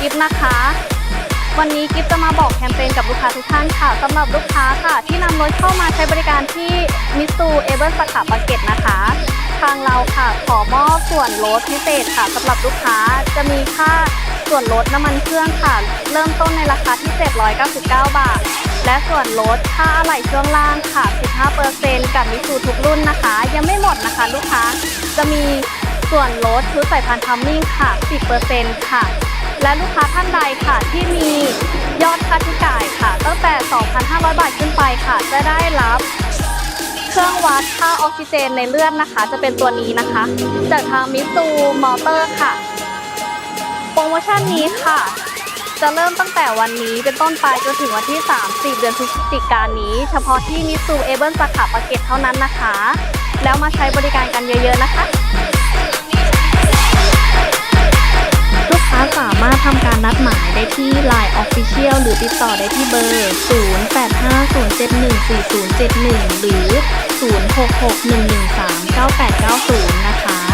กิฟนะคะ วันนี้กิฟจะมาบอกแคมเปญกับลูกค้าทุกท่านค่ะสำหรับลูกค้าค่ะ ที่นำรถเข้ามาใช้บริการที่มิสูเอเวอร์สาขาปากเกร็ดนะคะ ทางเราค่ะขอมอบส่วนลดพิเศษค่ะสำหรับลูกค้าจะมีค่าส่วนลดน้ำมันเครื่องค่ะ เริ่มต้นในราคาที่ 799 บาท และส่วนลดค่าอะไหล่ช่วงล่างค่ะ 15%กับมิสูทุกรุ่นนะคะ ยังไม่หมดนะคะ ลูกค้าจะมีส่วนลดชุดสายพันธุ์ทัมมิ่งค่ะ 10%ค่ะ และลูกค้าท่านใดค่ะที่มียอดค่าใช้จ่ายค่ะตั้งแต่ 2,500 บาทขึ้นไปค่ะ จะได้รับเครื่องวัดค่าออกซิเจนในเลือดนะคะ จะเป็นตัวนี้นะคะ จากทางมิสูมอเตอร์ค่ะ โปรโมชั่นนี้ค่ะ จะเริ่มตั้งแต่วันนี้เป็นต้นไปจนถึงวันที่ 30 เดือนพฤศจิกายนนี้ เฉพาะที่มิสูเอเบิลสาขาปากเกร็ดเท่านั้นนะคะ แล้วมาใช้บริการกันเยอะๆนะคะ ได้ที่ Line Official หรือติดต่อได้ที่เบอร์ 0850714071 หรือ 0661139890 นะคะ